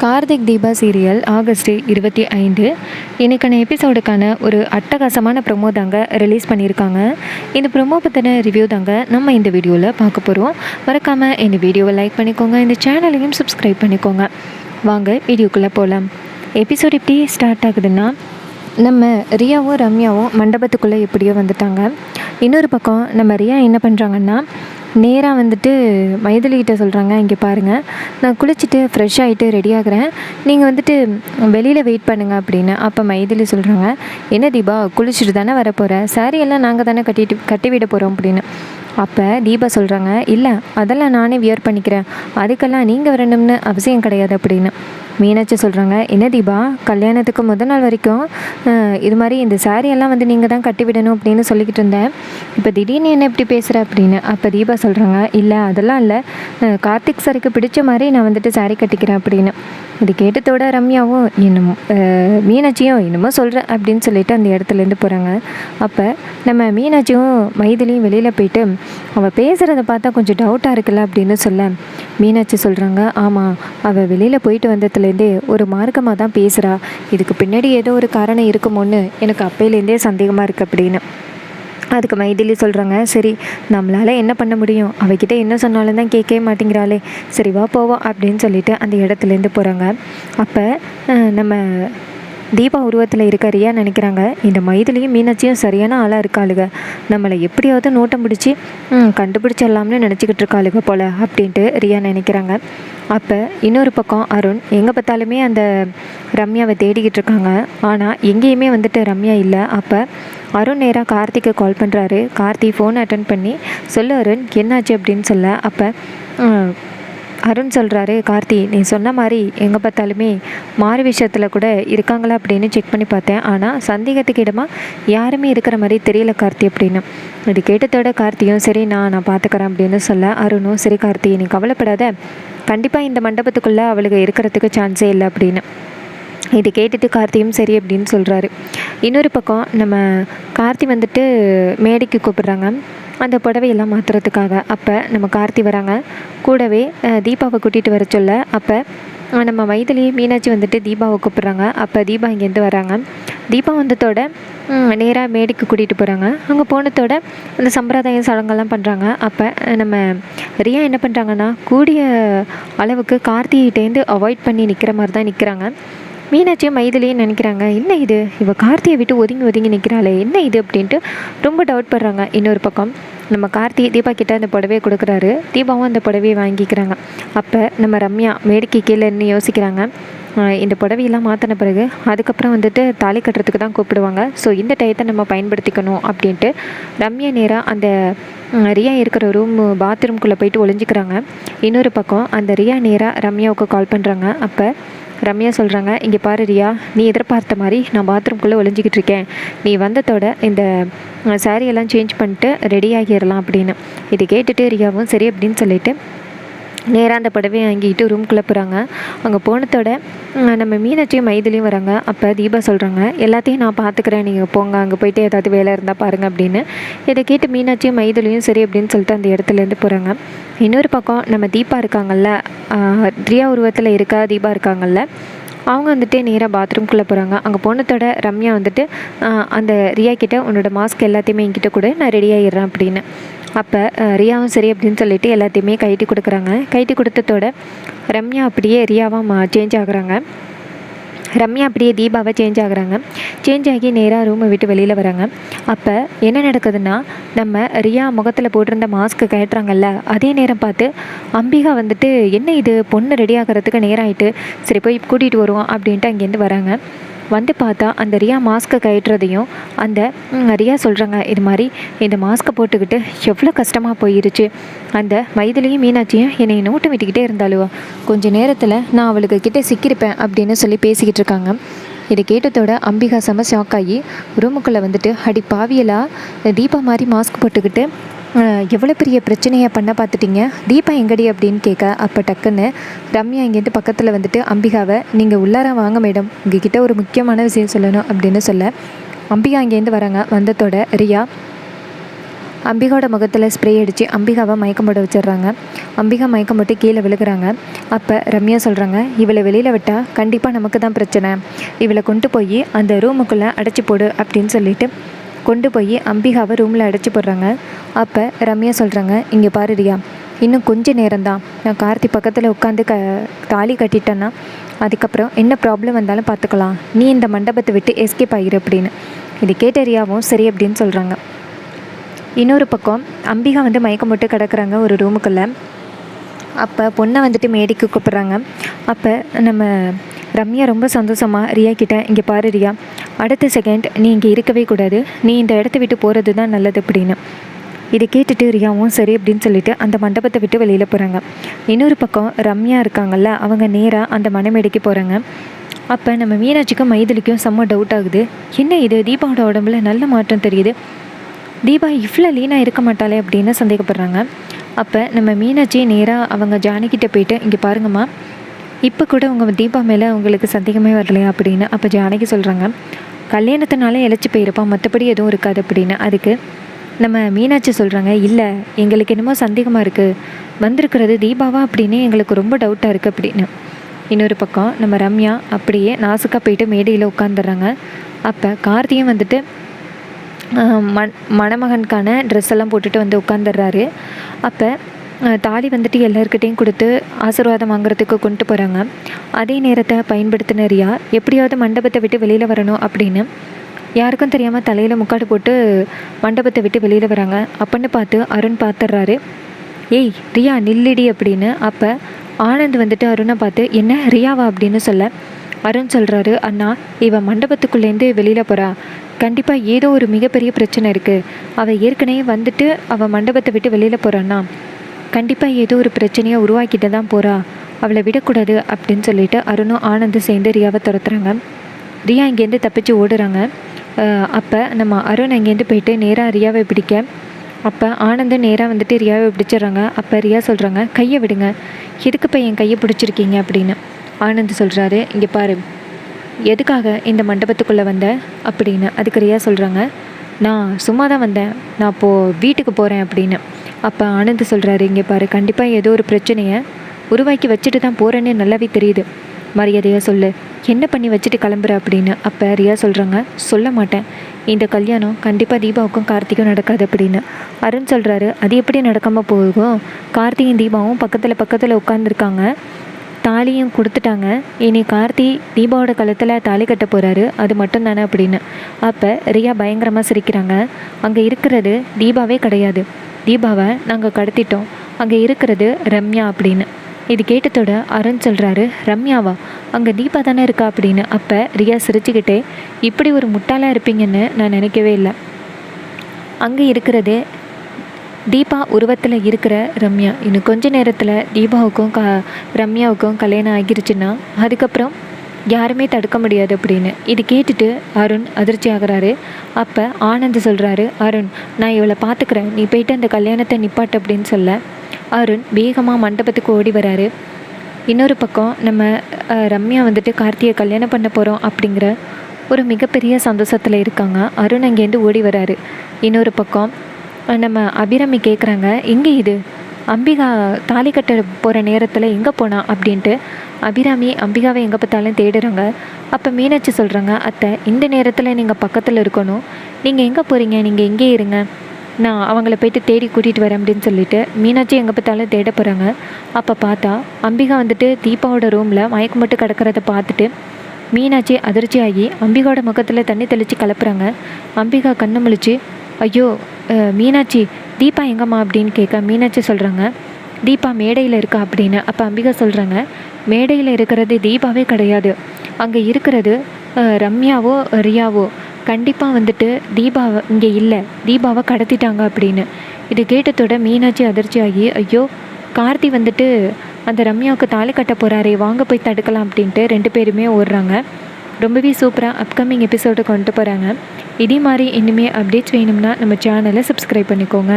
Karthik Deepa serial August இருபத்தி ஐந்து. இன்றைக்கான எபிசோடுக்கான ஒரு அட்டகாசமான ப்ரொமோ தாங்க ரிலீஸ் பண்ணியிருக்காங்க. இந்த ப்ரொமோ பற்றின ரிவ்யூ தாங்க நம்ம இந்த வீடியோவில் பார்க்க போகிறோம் மறக்காமல் இந்த வீடியோவை லைக் பண்ணிக்கோங்க. இந்த சேனலையும் சப்ஸ்கிரைப் பண்ணிக்கோங்க. வாங்க வீடியோக்குள்ளே போகலாம் எபிசோட் எப்படி ஸ்டார்ட் ஆகுதுன்னா நம்ம ரியாவும் ரம்யாவும் மண்டபத்துக்குள்ளே எப்படியோ வந்துட்டாங்க. இன்னொரு பக்கம் நம்ம ரியா என்ன பண்ணுறாங்கன்னா நேராக வந்துட்டு மைதிலிகிட்ட சொல்கிறாங்க இங்கே பாருங்கள் நான் குளிச்சுட்டு ஃப்ரெஷ் ஆகிட்டு ரெடி ஆகுறேன். நீங்கள் வந்துட்டு வெளியில் வெயிட் பண்ணுங்கள் அப்படின்னு அப்போ மைதிலி சொல்கிறாங்க என்ன தீபா குளிச்சுட்டு தானே வரப்போகிற போகிற சாரி எல்லாம் நாங்கள் தானே கட்டிட்டு கட்டி விட போகிறோம் அப்படின்னு. அப்போ தீபா சொல்கிறாங்க இல்லை அதெல்லாம் நானே வியர் பண்ணிக்கிறேன். அதுக்கெல்லாம் நீங்கள் வரணும்னு அவசியம் கிடையாது அப்படின்னு. மீனாட்சி சொல்கிறாங்க என்ன தீபா கல்யாணத்துக்கு முதல் நாள் வரைக்கும் இது மாதிரி இந்த saree எல்லாம் வந்து நீங்கள் தான் கட்டி விடணும் அப்படின்னு சொல்லிக்கிட்டு இருந்தேன். இப்போ திடீர்னு என்ன இப்படி பேசுகிற அப்படின்னு? அப்போ தீபா சொல்கிறாங்க இல்லை அதெல்லாம் இல்லை. கார்த்திக் சாருக்கு பிடிச்ச மாதிரி நான் வந்துட்டு saree கட்டிக்கிறேன் அப்படின்னு. இது கேட்டதோட ரம்யாவும் இன்னும் மீனாட்சியும் என்னமோ சொல்கிறேன் அப்படின்னு சொல்லிட்டு அந்த இடத்துலேருந்து போகிறாங்க அப்போ நம்ம மீனாட்சியும் மைதிலையும் வெளியில் போயிட்டு அவள் பேசுகிறத பார்த்தா கொஞ்சம் டவுட்டாக இருக்குல்ல? அப்படின்னு சொல்ல மீனாட்சி சொல்கிறாங்க ஆமாம் அவள் வெளியில் போயிட்டு வந்ததுலேருந்தே ஒரு மார்க்கமாக தான் பேசுகிறா இதுக்கு பின்னாடி ஏதோ ஒரு காரணம் இருக்குமோன்னு எனக்கு அப்பையிலேருந்தே சந்தேகமாக இருக்குது அப்படின்னு. அதுக்கு மைதிலி சொல்கிறாங்க சரி நம்மளால் என்ன பண்ண முடியும்? அவகிட்ட என்ன சொன்னாலும் தான் கேட்கவே மாட்டேங்கிறாளே. சரி வா போவோம். அப்படின்னு சொல்லிட்டு அந்த இடத்துலேருந்து போகிறாங்க அப்போ நம்ம தீபா உருவத்தில் இருக்க ரியா நினைக்கிறாங்க. இந்த மைதிலையும் மீனாட்சியும் சரியான ஆளாக இருக்காளுங்க நம்மளை எப்படியாவது நோட்டம் பிடிச்சி கண்டுபிடிச்சிடலாம்னு நினச்சிக்கிட்டு இருக்காளுங்க போல் அப்படின்ட்டு ரியா நினைக்கிறாங்க. அப்போ இன்னொரு பக்கம் அருண் எங்கே பார்த்தாலுமே அந்த ரம்யாவை தேடிக்கிட்டு இருக்காங்க. ஆனால் எங்கேயுமே வந்துட்டு ரம்யா இல்லை. அப்போ அருண் நேராக கார்த்திக்கு கால் பண்ணுறாரு கார்த்தி ஃபோன் அட்டன் பண்ணி சொல்லு அருண் என்னாச்சு? அப்படின்னு சொல்ல அப்போ அருண் சொல்கிறாரு கார்த்தி நீ சொன்ன மாதிரி எங்கே பார்த்தாலுமே மாறு விஷயத்தில் கூட இருக்காங்களா அப்படின்னு செக் பண்ணி பார்த்தேன். ஆனால் சந்தேகத்துக்கு இடமா யாருமே இருக்கிற மாதிரி தெரியல கார்த்தி அப்படின்னு. இது கேட்டதோட கார்த்தியும் சரி நான் நான் பார்த்துக்கிறேன் அப்படின்னு சொல்ல அருணும் சரி கார்த்தி நீ கவலைப்படாத. கண்டிப்பாக இந்த மண்டபத்துக்குள்ளே அவளுக்கு இருக்கிறதுக்கு சான்ஸே இல்லை அப்படின்னு. இது கேட்டுட்டு கார்த்தியும் சரி அப்படின்னு சொல்கிறாரு இன்னொரு பக்கம் நம்ம கார்த்தி வந்துட்டு மேடைக்கு கூப்பிட்றாங்க. அந்த புடவையெல்லாம் மாற்றுறதுக்காக அப்போ நம்ம கார்த்தி வராங்க. கூடவே தீபாவை கூட்டிகிட்டு வர சொல்ல அப்போ நம்ம மைதிலி மீனாட்சி வந்துட்டு தீபாவை கூப்பிட்றாங்க. அப்போ தீபா இங்கேருந்து வராங்க. தீபா வந்ததோட நேராக மேடைக்கு கூட்டிகிட்டு போகிறாங்க அங்கே போனதோட அந்த சம்பிரதாய சடங்கெல்லாம் பண்ணுறாங்க அப்போ நம்ம ரியா என்ன பண்ணுறாங்கன்னா கூடிய அளவுக்கு கார்த்திகிட்டேருந்து அவாய்ட் பண்ணி நிற்கிற மாதிரி தான் நிற்கிறாங்க மீனாட்சியும் மைதிலையும் நினைக்கிறாங்க என்ன இது? இவள் கார்த்தியை விட்டு ஒதுங்கி ஒதுங்கி நிற்கிறாளே என்ன இது? அப்படின்ட்டு ரொம்ப டவுட் படுறாங்க. இன்னொரு பக்கம் நம்ம கார்த்தி தீபா கிட்ட அந்த புடவையை கொடுக்குறாரு. தீபாவும் அந்த புடவையை வாங்கிக்கிறாங்க. அப்போ நம்ம ரம்யா மேடைக்கு கீழே யோசிக்கிறாங்க. இந்த புடவையெல்லாம் மாற்றின பிறகு அதுக்கப்புறம் வந்துட்டு தாலி கட்டுறதுக்கு தான் கூப்பிடுவாங்க. ஸோ இந்த டயத்தை நம்ம பயன்படுத்திக்கணும் அப்படின்ட்டு ரம்யா நேராக அந்த ரியா இருக்கிற ரூம் பாத்ரூம்குள்ளே போயிட்டு ஒளிஞ்சிக்கிறாங்க. இன்னொரு பக்கம் அந்த ரியா நேராக ரம்யாவுக்கு கால் பண்ணுறாங்க அப்போ ரம்யா சொல்கிறாங்க இங்கே பாரு ரியா நீ எதிர்பார்த்த மாதிரி நான் பாத்ரூம்குள்ளே ஒளிஞ்சிக்கிட்டு இருக்கேன். நீ வந்ததோட இந்த சாரியெல்லாம் சேஞ்ச் பண்ணிட்டு ரெடி ஆகிடலாம் அப்படின்னு. இது கேட்டுட்டு ரியாவும் சரி அப்படின்னு சொல்லிட்டு நேராக அந்த புடவையை வாங்கிட்டு ரூம்குள்ளே போகிறாங்க அங்கே போனதோட நம்ம மீனாட்சியும் மைதிலையும் வராங்க. அப்போ தீபா சொல்கிறாங்க எல்லாத்தையும் நான் பார்த்துக்கிறேன் நீங்கள் போங்க. அங்கே போயிட்டு ஏதாவது வேலை இருந்தால் பாருங்கள் அப்படின்னு. இதை கேட்டு மீனாட்சியும் மைதிலையும் சரி அப்படின்னு சொல்லிட்டு அந்த இடத்துலேருந்து போகிறாங்க இன்னொரு பக்கம் நம்ம தீபா இருக்காங்கல்ல திரியா உருவத்தில் இருக்கா தீபா இருக்காங்கல்ல அவங்க வந்துட்டு நேராக பாத்ரூம்குள்ளே போகிறாங்க அங்கே போனதோட ரம்யா வந்துட்டு அந்த ரியா கிட்ட உன்னோட மாஸ்க் எல்லாத்தையுமே என்கிட்ட கூட. நான் ரெடி ஆகிடுறேன் அப்படின்னு. அப்போ ரியாவும் சரி அப்படின்னு சொல்லிட்டு எல்லாத்தையுமே கைட்டி கொடுக்குறாங்க. கைட்டி கொடுத்ததோட ரம்யா அப்படியே ரியாவாக மா சேஞ்ச் ஆகுறாங்க. ரம்யா அப்படியே தீபாவை சேஞ்ச் ஆகுறாங்க. சேஞ்ச் ஆகி நேராக ரூமை விட்டு வெளியில் வராங்க. அப்போ என்ன நடக்குதுன்னா நம்ம ரியா முகத்தில் போட்டிருந்த மாஸ்க்கு கேட்டுறாங்கல்ல அதே நேரம் பார்த்து அம்பிகா வந்துட்டு என்ன இது? பொண்ணு ரெடி ஆகிறதுக்கு நேரம் ஆகிட்டு சரி போய் கூட்டிகிட்டு வருவோம் அப்படின்ட்டு அங்கேருந்து வராங்க. வந்து பார்த்தா அந்த ரியா மாஸ்க்கை கட்டுறதையும் அந்த ரியா சொல்கிறாங்க இது மாதிரி இந்த மாஸ்க்கை போட்டுக்கிட்டு எவ்வளோ கஷ்டமாக போயிருச்சு. அந்த வயதுலேயும் மீனாட்சியும் என்னை நோட்டு விட்டுக்கிட்டே இருந்தாலுவோ கொஞ்ச நேரத்தில் நான் அவளுக்கு கிட்டே சிக்கியிருப்பேன் அப்படின்னு சொல்லி பேசிக்கிட்டு இருக்காங்க. இதை கேட்டதோட அம்பிகா செம ஷாக் ஆகி ரூமுக்குள்ளே வந்துட்டு அடி பாவியலா தீபா மாதிரி மாஸ்க் போட்டுக்கிட்டு எவ்வளோ பெரிய பிரச்சனையை பண்ண பார்த்துட்டீங்க? தீபா எங்கடி அப்படின்னு கேட்க அப்போ டக்குன்னு ரம்யா இங்கேருந்து பக்கத்தில் வந்துட்டு அம்பிகாவை நீங்கள் உள்ளார வாங்க மேடம். உங்ககிட்ட ஒரு முக்கியமான விஷயம் சொல்லணும் அப்படின்னு சொல்ல. அம்பிகா இங்கேருந்து வராங்க. வந்ததோட ரியா அம்பிகாவோட முகத்தில் ஸ்ப்ரே அடித்து அம்பிகாவை மயக்கம் போட வச்சிடுறாங்க. அம்பிகா மயக்கம் போட்டு கீழே விழுகிறாங்க. அப்போ ரம்யா சொல்கிறாங்க இவளை வெளியில் விட்டால் கண்டிப்பாக நமக்கு தான் பிரச்சனை. இவளை கொண்டு போய் அந்த ரூமுக்குள்ளே அடைச்சி போடு அப்படின்னு சொல்லிட்டு கொண்டு போய் அம்பிகாவை ரூமில் அடைச்சி போடுறாங்க. அப்போ ரம்யா சொல்கிறாங்க இங்கே பாரு ரியா இன்னும் கொஞ்ச நேரம்தான். நான் கார்த்தி பக்கத்தில் உட்காந்து க தாலி கட்டிட்டேன்னா அதுக்கப்புறம் என்ன ப்ராப்ளம் வந்தாலும் பார்த்துக்கலாம். நீ இந்த மண்டபத்தை விட்டு எஸ்கேப் ஆகிரு அப்படின்னு. இது கேட்ட ரியாவும் சரி அப்படின்னு சொல்கிறாங்க இன்னொரு பக்கம் அம்பிகா வந்து மயக்கம் போட்டு கிடக்குறாங்க ஒரு ரூமுக்குள்ளே அப்போ பொண்ணை வந்துட்டு மேடைக்கு கூப்பிட்றாங்க. அப்போ நம்ம ரம்யா ரொம்ப சந்தோஷமாக ரியா கிட்ட இங்கே பாரு ரியா அடுத்த செகண்ட் நீ இங்கே இருக்கவே கூடாது. நீ இந்த இடத்த விட்டு போகிறது தான் நல்லது அப்படின்னு. இதை கேட்டுட்டு ரியாவும் சரி அப்படின்னு சொல்லிட்டு அந்த மண்டபத்தை விட்டு வெளியில் போகிறாங்க இன்னொரு பக்கம் ரம்யா இருக்காங்கல்ல அவங்க நேராக அந்த மணமேடைக்கு போகிறாங்க அப்போ நம்ம மீனாட்சிக்கும் மைதிலிக்கும் செம்ம டவுட் ஆகுது. என்ன இது? தீபாவோட உடம்புல நல்ல மாற்றம் தெரியுது. தீபா இவ்வளோ லீனாக இருக்க மாட்டாளே அப்படின்னு சந்தேகப்படுறாங்க. அப்போ நம்ம மீனாட்சி நேராக அவங்க ஜானகிட்ட போயிட்டு இங்கே பாருங்கம்மா இப்போ கூட உங்கள் தீபா மேலே உங்களுக்கு சந்தேகமே வரலையா அப்படின்னு அப்போ ஜானகி சொல்கிறாங்க கல்யாணத்தினாலே இழைச்சி போயிருப்பான் மற்றபடி எதுவும் இருக்காது அப்படின்னு. அதுக்கு நம்ம மீனாட்சி சொல்கிறாங்க இல்லை எங்களுக்கு என்னமோ சந்தேகமாக இருக்குது வந்திருக்கிறது தீபாவா அப்படின்னு எங்களுக்கு ரொம்ப டவுட்டாக இருக்குது அப்படின்னு. இன்னொரு பக்கம் நம்ம ரம்யா அப்படியே நாசுக்காக போயிட்டு மேடையில் உட்காந்துடுறாங்க அப்போ கார்த்தியும் வந்துட்டு மண் மணமகனுக்கான ட்ரெஸ் எல்லாம் போட்டுட்டு வந்து உட்காந்துடுறாரு அப்போ தாலி வந்துட்டு எல்லாருக்கிட்டேயும் கொடுத்து ஆசீர்வாதம் வாங்குறதுக்கு கொண்டு போகிறாங்க அதே நேரத்தை பயன்படுத்தின ரியா எப்படியாவது மண்டபத்தை விட்டு வெளியில் வரணும் அப்படின்னு. யாருக்கும் தெரியாமல் தலையில் முக்காடு போட்டு மண்டபத்தை விட்டு வெளியில் வராங்க. அப்படின்னு பார்த்து அருண் பார்த்துட்றாரு ஏய் ரியா நில்லிடி அப்படின்னு. அப்போ ஆனந்த் வந்துட்டு அருணை பார்த்து என்ன ரியாவா? அப்படின்னு சொல்ல. அருண் சொல்கிறாரு அண்ணா இவன் மண்டபத்துக்குள்ளேருந்து வெளியில் போகிறா கண்டிப்பாக ஏதோ ஒரு மிகப்பெரிய பிரச்சனை இருக்குது அவள் ஏற்கனவே வந்துட்டு அவள் மண்டபத்தை விட்டு வெளியில் போகிறான்னா கண்டிப்பாக ஏதோ ஒரு பிரச்சனையை உருவாக்கிட்டு தான் போகிறா அவளை விடக்கூடாது அப்படின்னு சொல்லிட்டு அருணும் ஆனந்தும் சேர்ந்து ரியாவை துரத்துறாங்க. ரியா இங்கேருந்து தப்பிச்சு ஓடுறாங்க. அப்போ நம்ம அருண் அங்கேருந்து போயிட்டு நேராக ரியாவை பிடிக்க. அப்போ ஆனந்தும் நேராக வந்துட்டு ரியாவை பிடிச்சிடுறாங்க. அப்போ ரியா சொல்கிறாங்க கையை விடுங்க. எதுக்குப்போ என் கையை பிடிச்சிருக்கீங்க? அப்படின்னு ஆனந்த் சொல்கிறாரு இங்கே பாரு. எதுக்காக இந்த மண்டபத்துக்குள்ளே வந்த? அப்படின்னு அதுக்கு ரியா சொல்கிறாங்க நான் சும்மா தான் வந்தேன். நான் இப்போது வீட்டுக்கு போகிறேன் அப்படின்னு. அப்போ ஆனந்த் சொல்கிறாரு இங்கே பாரு கண்டிப்பாக ஏதோ ஒரு பிரச்சனையை உருவாக்கி வச்சுட்டு தான் போகிறேன்னு நல்லாவே தெரியுது. மரியாதையாக சொல்லு. என்ன பண்ணி வச்சுட்டு கிளம்புற? அப்படின்னு. அப்போ ரியா சொல்கிறாங்க சொல்ல மாட்டேன். இந்த கல்யாணம் கண்டிப்பாக தீபாவுக்கும் கார்த்திக்கும் நடக்காது அப்படின்னு. அருண் சொல்கிறாரு அது எப்படி நடக்காமல் போகும்? கார்த்தியும் தீபாவும் பக்கத்தில் பக்கத்தில் உட்காந்துருக்காங்க தாலியும் கொடுத்துட்டாங்க. இனி கார்த்தி தீபாவோட கழுத்தில் தாலி கட்ட போகிறாரு அது மட்டும் தானே அப்படின்னு. அப்போ ரியா பயங்கரமாக சிரிக்கிறாங்க. அங்கே இருக்கிறது தீபாவே கிடையாது. தீபாவை நாங்கள் கடத்திட்டோம். அங்கே இருக்கிறது ரம்யா அப்படின்னு. இது கேட்டதோட அருண் சொல்கிறாரு ரம்யாவா? அங்கே தீபா தானே இருக்கா? அப்படின்னு. அப்போ ரியா சிரிச்சுக்கிட்டே இப்படி ஒரு முட்டாளாக இருப்பீங்கன்னு நான் நினைக்கவே இல்லை. அங்கே இருக்கிறது தீபா உருவத்தில் இருக்கிற ரம்யா. இன்னும் கொஞ்ச நேரத்தில் தீபாவுக்கும் க ரம்யாவுக்கும் கல்யாணம் ஆகிருச்சுன்னா அதுக்கப்புறம் யாருமே தடுக்க முடியாது அப்படின்னு. இது கேட்டுட்டு அருண் அதிர்ச்சி ஆகிறாரு. அப்போ ஆனந்த் சொல்கிறாரு அருண் நான் இவளை பார்த்துக்கிறேன் நீ போயிட்டு அந்த கல்யாணத்தை நிப்பாட்டு அப்படின்னு சொல்ல. அருண் வேகமாக மண்டபத்துக்கு ஓடி வராரு. இன்னொரு பக்கம் நம்ம ரம்யா வந்துட்டு கார்த்தியை கல்யாணம் பண்ண போகிறோம் அப்படிங்கிற ஒரு மிகப்பெரிய சந்தோஷத்தில் இருக்காங்க. அருண் அங்கேருந்து ஓடி வராரு. இன்னொரு பக்கம் நம்ம அபிராமி கேட்குறாங்க எங்கே இது? அம்பிகா தாலி கட்ட போகிற நேரத்தில் எங்கே போனா? அப்படின்ட்டு அபிராமி அம்பிகாவை எங்கே பார்த்தாலும் தேடுறாங்க. அப்போ மீனாட்சி சொல்கிறாங்க அத்தை இந்த நேரத்தில் நீங்கள் பக்கத்தில் இருக்கணும். நீங்கள் எங்கே போகிறீங்க நீங்கள் எங்கே இருங்க. நான் அவங்கள போயிட்டு தேடி கூட்டிகிட்டு வரேன் அப்படின்னு சொல்லிட்டு மீனாட்சி எங்கே பார்த்தாலும் தேட போகிறாங்க அப்போ பார்த்தா அம்பிகா வந்துட்டு தீபாவோட ரூமில் மயக்கம் மட்டும் கிடக்கிறத பார்த்துட்டு மீனாட்சி அதிர்ச்சி ஆகி அம்பிகாவோட முகத்தில் தண்ணி தெளித்து கலப்புறாங்க. அம்பிகா கண்ணு முழிச்சு ஐயோ மீனாட்சி தீபா எங்கம்மா அப்படின்னு கேட்க மீனாட்சி சொல்கிறாங்க தீபா மேடையில் இருக்கா அப்படின்னு. அப்போ அம்பிகா சொல்கிறாங்க மேடையில் இருக்கிறது தீபாவே கிடையாது. அங்கே இருக்கிறது ரம்யாவோ ரியாவோ கண்டிப்பாக வந்துட்டு தீபாவை இங்கே இல்லை. தீபாவை கடத்திட்டாங்க அப்படின்னு. இது கேட்டதோட மீனாட்சி அதிர்ச்சி ஆகி ஐயோ கார்த்தி வந்துட்டு அந்த ரம்யாவுக்கு தாலி கட்ட போகிறாரே வாங்க போய் தடுக்கலாம் அப்படின்ட்டு ரெண்டு பேருமே ஓடுறாங்க. ரொம்பவே சூப்பராக அப்கமிங் எபிசோடை கொண்டு போகிறாங்க இதே மாதிரி இனிமேல் அப்டேட்ஸ் வேணும்னா நம்ம சேனலை சப்ஸ்கிரைப் பண்ணிக்கோங்க.